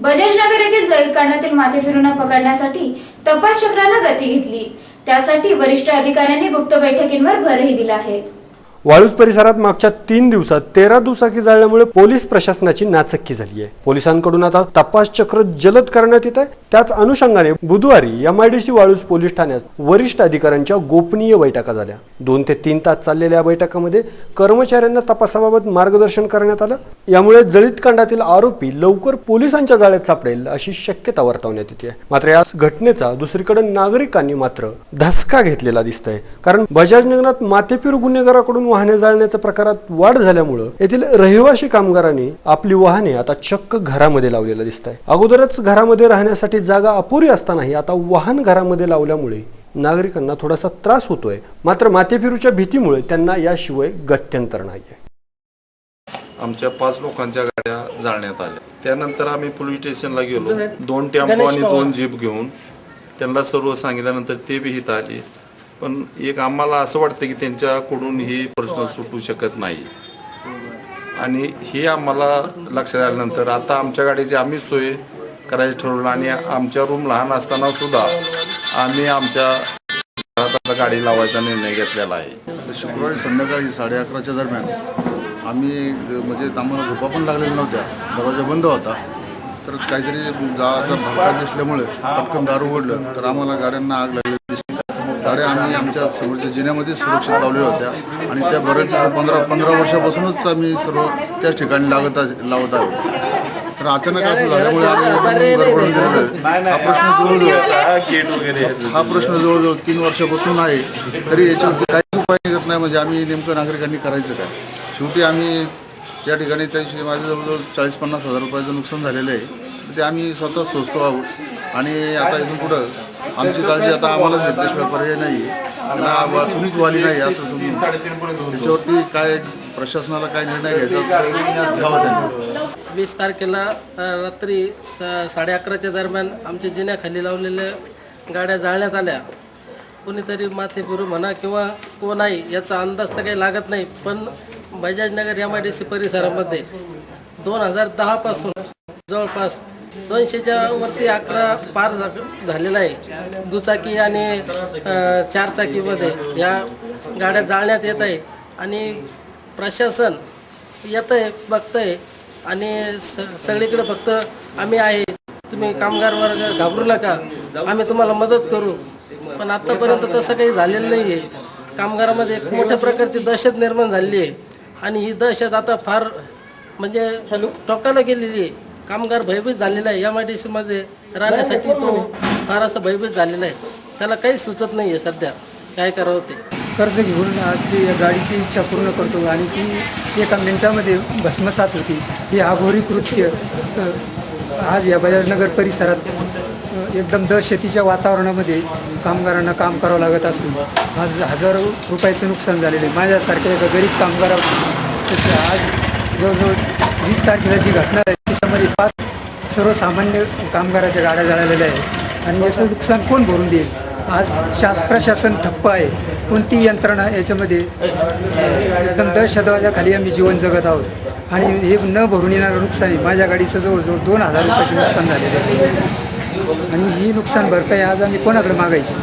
बजाज नगर येथील जळीत कांडातील माथे फिरुना पकडण्यासाठी तपास चक्रानं गती घेतली. त्यासाठी वरिष्ठ अधिकाऱ्यांनी गुप्त बैठकींवर भरही दिला आहे. वाळूज परिसरात मागच्या तीन दिवसात तेरा दुचाकी जाळल्यामुळे पोलीस प्रशासनाची नाचक्की झाली आहे पोलिसांकडून आता तपास चक्र जलद करण्यात येत आहे त्याच अनुषंगाने बुधवारी एमआयडीसी वाळूज पोलीस ठाण्यात वरिष्ठ अधिकाऱ्यांच्या गोपनीय बैठका झाल्या. दोन ते तीन तास चाललेल्या या बैठकामध्ये कर्मचाऱ्यांना तपासाबाबत मार्गदर्शन करण्यात आलं. यामुळे जळीतकांडातील आरोपी लवकर पोलिसांच्या जाळ्यात सापडेल अशी शक्यता वर्तवण्यात येते मात्र या घटनेचा दुसरीकडे नागरिकांनी मात्र धसका घेतलेला दिसतंय. कारण बजाज नगरात माथेफिरू गुन्हेगाराकडून वाहने जाळण्याच्या प्रकारात वाढ झाल्यामुळं येथील रहिवासी कामगारांनी आपली वाहने आता चक्क घरामध्ये लावलेलं दिसत आहे अगोदरच घरामध्ये राहण्यासाठी जागा अपुरी असतानाही आता वाहन घरामध्ये लावल्यामुळे नागरिकांना थोडासा त्रास होतोय. मात्र माथेफिरूच्या भीतीमुळे त्यांना याशिवाय गत्यंतर नाहीये. आमच्या पाच लोकांच्या गाड्या जाळण्यात आल्या. त्यानंतर आम्ही पोलीस स्टेशनला गेलो. दोन टेम्पो आणि दोन जीप घेऊन त्यांना सर्व सांगितल्यानंतर ते बी इथं आले. पण एक आम्हाला असं वाटतं की त्यांच्याकडून ही प्रश्न सुटू शकत नाही. आणि हे आम्हाला लक्षात आल्यानंतर आता आमच्या गाडीची आम्हीच सोय करायची ठरवलं आणि आमच्या रूम लहान असताना सुद्धा आम्ही आमच्या आता गाडी लावायचा निर्णय घेतलेला आहे. शुक्रवारी संध्याकाळी साडे अकराच्या दरम्यान आम्ही म्हणजे आम्हाला झोपा पण लागलेल्या नव्हत्या दरवाजा बंद होता. तर काहीतरी गावाचा भडका दिसल्यामुळे पटकन दार उघडलं तर आम्हाला गाड्यांना आग लागली. गाड्या आम्ही आमच्या समोरच्या जिन्यामध्ये सुरक्षित लावलेल्या होत्या. आणि त्या बऱ्याच पंधरा पंधरा वर्षापासूनच आम्ही सर्व त्याच ठिकाणी लागत लावत आहोत. तर अचानक असं झाल्यामुळे. हा प्रश्न जवळजवळ हा प्रश्न जवळजवळ तीन वर्षापासून आहे. तरी याच्यावरती काहीच उपाय निघत नाही. म्हणजे आम्ही नेमकं नागरिकांनी करायचं काय? शेवटी आम्ही या ठिकाणी त्या दिवशी माझं जवळजवळ चाळीस पन्नास हजार रुपयाचं नुकसान झालेलं आहे. ते आम्ही स्वतः सोचतो आहोत. आणि आता इथून पुढं आमची काळजी आता आम्हालाच घेतल्याशिवाय पर्याय नाही आहे वा- कुणीच वाली नाही असं समजून. त्याच्यावरती काय प्रशासनाला काय निर्णय घ्यायचा घ्यावा त्यांनी. वीस तारखेला रात्री सा साडे अकराच्या दरम्यान आमच्या जिन्याखाली लावलेल्या गाड्या जाळण्यात आल्या. कोणीतरी माथे फिरू म्हणा किंवा कोण आहे याचा अंदाज तर काही लागत नाही पण Bajajnagar M I D C परिसरामध्ये दोन हजार दहापासून जवळपास दोनशेच्या वरती आकडा पार झालेला आहे. दुचाकी आणि चारचाकीमध्ये या गाड्या जाळण्यात येत आहे. आणि प्रशासन येतं आहे बघतं आहे. आणि स सगळीकडे फक्त आम्ही आहे. तुम्ही कामगार वर्ग घाबरू नका. आम्ही तुम्हाला मदत करू. पण आत्तापर्यंत तसं काही झालेलं नाही आहे कामगारामध्ये एक मोठ्या प्रकारची दहशत निर्माण झालेली आहे. आणि ही दहशत आता फार म्हणजे टोकाला गेलेली आहे. कामगार भयभीत झालेला आहे. एम आय डी सीमध्ये राहण्यासाठी तो फारसा भयभीत झालेला आहे. त्याला काहीच सुचत नाही आहे सध्या. काय करावं ते? कर्ज घेऊन आज ती गाडीची इच्छा पूर्ण करतो आणि ती एका मिनिटामध्ये भस्मसात होती. ही आघोरी कृत्य अ, आज या बजाजनगर परिसरात अ, एकदम दहशतीच्या वातावरणामध्ये कामगारांना काम करावं लागत असून आज हजारो रुपयाचं नुकसान झालेलं आहे. माझ्यासारख्या एका गरीब कामगारा आज जवळजवळ वीस तारखेला जी घटना आहे त्याच्यामध्ये पाच सर्वसामान्य कामगाराच्या गाड्या जळालेल्या आहेत आणि याचं नुकसान कोण भरून देईल? आज शास प्रशासन ठप्प आहे. कोणती यंत्रणा याच्यामध्ये एकदम दहशतवादाखाली आम्ही जीवन जगत आहोत. आणि हे न भरून येणारं नुकसान आहे. माझ्या गाडीचं जवळजवळ दोन हजार रुपयाचे नुकसान झालेलं आहे. आणि ही नुकसान भरपाई आज आम्ही कोणाकडे मागायची?